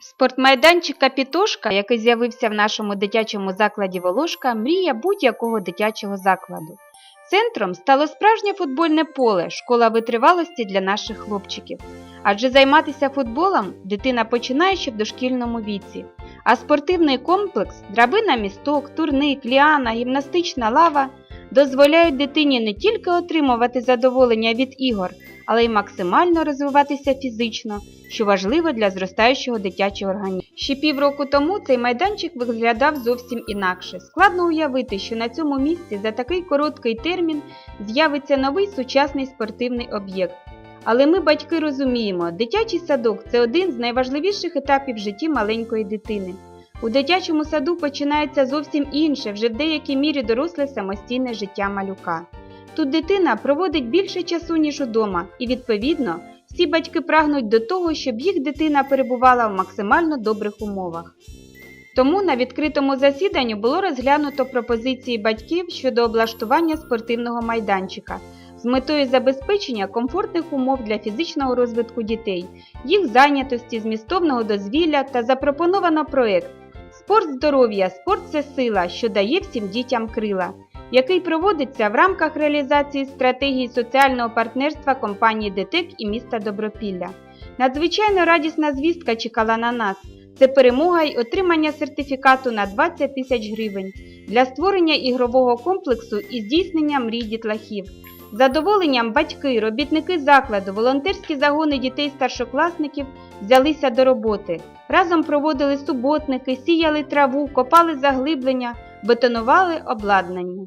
Спортмайданчик Капітошка, який з'явився в нашому дитячому закладі Волошка, мрія будь-якого дитячого закладу. Центром стало справжнє футбольне поле, школа витривалості для наших хлопчиків. Адже займатися футболом дитина починає ще в дошкільному віці. А спортивний комплекс, драбина місток, турник, ліана, гімнастична лава дозволяють дитині не тільки отримувати задоволення від ігор, але й максимально розвиватися фізично, що важливо для зростаючого дитячого організму. Ще півроку тому цей майданчик виглядав зовсім інакше. Складно уявити, що на цьому місці за такий короткий термін з'явиться новий сучасний спортивний об'єкт. Але ми, батьки, розуміємо, дитячий садок це один з найважливіших етапів в житті маленької дитини. У дитячому саду починається зовсім інше, вже в деякій мірі доросле самостійне життя малюка. Тут дитина проводить більше часу, ніж удома, і, відповідно, всі батьки прагнуть до того, щоб їх дитина перебувала в максимально добрих умовах. Тому на відкритому засіданні було розглянуто пропозиції батьків щодо облаштування спортивного майданчика з метою забезпечення комфортних умов для фізичного розвитку дітей, їх зайнятості, змістовного дозвілля та запропоновано проєкт Спорт здоров'я, спорт це сила, що дає всім дітям крила, який проводиться в рамках реалізації стратегії соціального партнерства компанії ДТЕК і міста Добропілля. Надзвичайно радісна звістка чекала на нас. Це перемога й отримання сертифікату на 20 тисяч гривень для створення ігрового комплексу і здійснення мрій дітлахів. Задоволенням батьки, робітники закладу, волонтерські загони дітей-старшокласників взялися до роботи. Разом проводили суботники, сіяли траву, копали заглиблення, бетонували обладнання.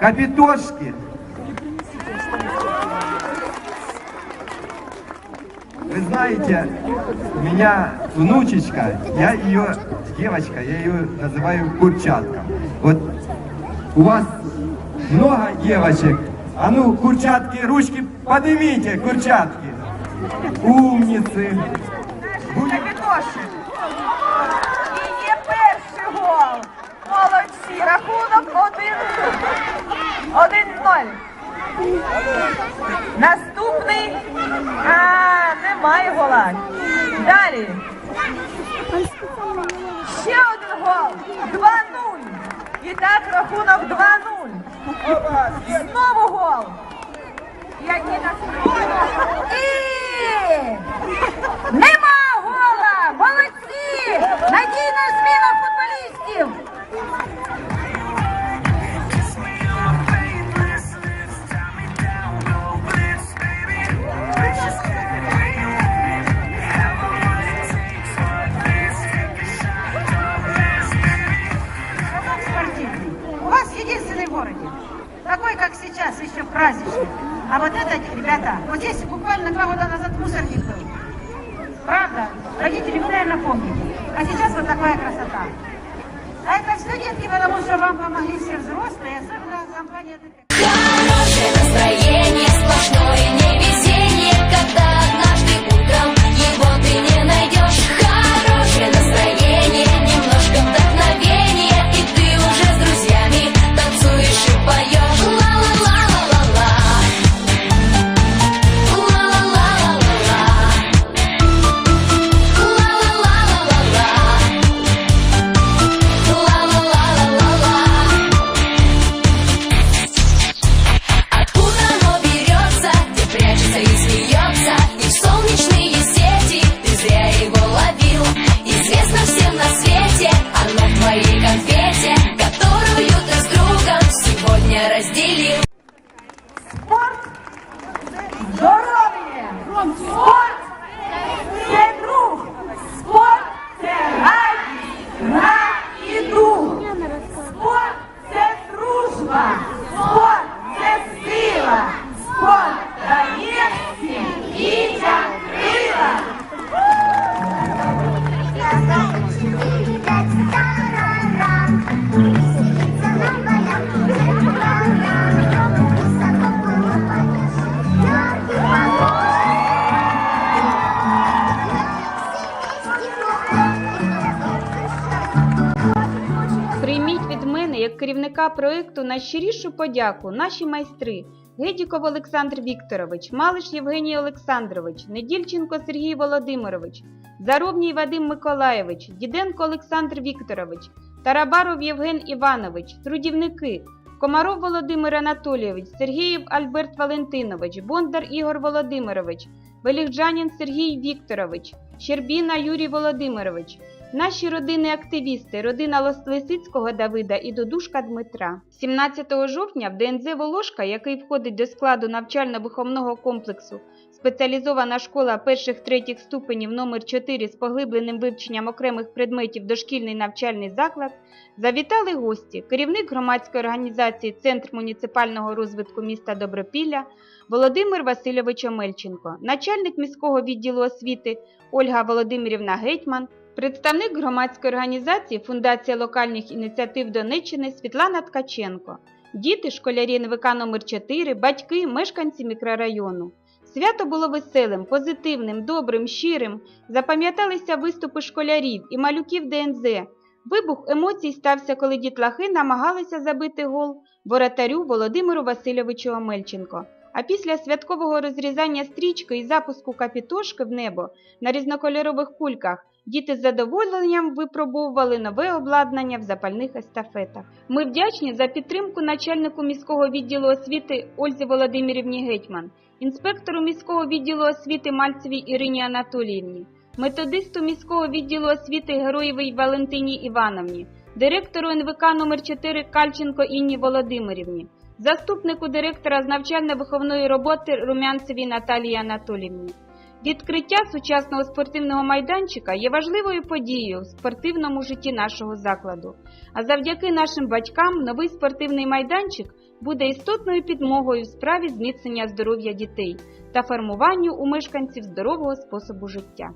капитошки. Вы знаете, у меня внучечка, я ее, девочка, я ее называю курчатка. Вот у вас много девочек. А ну, курчатки, ручки поднимите, курчатки. Умницы. Будем- Капітоші. І є перший гол. Молодці. Рахунок один. Один-ноль. Наступний. А, немає гола. Далі. Ще один гол. 2-0. І так рахунок 2-0. Знову гол. Які настрої. І вас единственный в городе. Такой, как сейчас, еще праздничный. А вот этот, ребята, вот здесь буквально два года назад мусорник был. Правда? Родители, вы, наверное, помните. А сейчас вот такая красота. А это все, детки, потому что вам помогли все взрослые, особенно компания ДТК. Керівника проєкту найщирішу подяку наші майстри Гедіков Олександр Вікторович, Малиш Євгеній Олександрович, Недільченко Сергій Володимирович, Заробній Вадим Миколаєвич, Діденко Олександр Вікторович, Тарабаров Євген Іванович, трудівники, Комаров Володимир Анатолійович, Сергієв Альберт Валентинович, Бондар Ігор Володимирович, Веліхджанін Сергій Вікторович, Щербіна Юрій Володимирович, наші родини-активісти, родина Лисицького Давида і Додушка Дмитра. 17 жовтня в ДНЗ Волошка, який входить до складу навчально-виховного комплексу, спеціалізована школа перших-третіх ступенів номер 4 з поглибленим вивченням окремих предметів дошкільний навчальний заклад, завітали гості, керівник громадської організації Центр муніципального розвитку міста Добропілля Володимир Васильович Омельченко, начальник міського відділу освіти Ольга Володимирівна Гетьман, представник громадської організації Фундація локальних ініціатив Донеччини Світлана Ткаченко, діти, школярі НВК номер 4 батьки, мешканці мікрорайону. Свято було веселим, позитивним, добрим, щирим. Запам'яталися виступи школярів і малюків ДНЗ. Вибух емоцій стався, коли дітлахи намагалися забити гол воротарю Володимиру Васильовичу Омельченко. А після святкового розрізання стрічки і запуску капітошки в небо на різнокольорових кульках діти з задоволенням випробовували нове обладнання в запальних естафетах. Ми вдячні за підтримку начальнику міського відділу освіти Ользі Володимирівні Гетьман, інспектору міського відділу освіти Мальцевій Ірині Анатоліївні, методисту міського відділу освіти Героєвій Валентині Івановні, директору НВК номер 4 Кальченко Інні Володимирівні, заступнику директора з навчально-виховної роботи Румянцевій Наталії Анатоліївні. Відкриття сучасного спортивного майданчика є важливою подією в спортивному житті нашого закладу. А завдяки нашим батькам новий спортивний майданчик буде істотною підмогою в справі зміцнення здоров'я дітей та формуванню у мешканців здорового способу життя.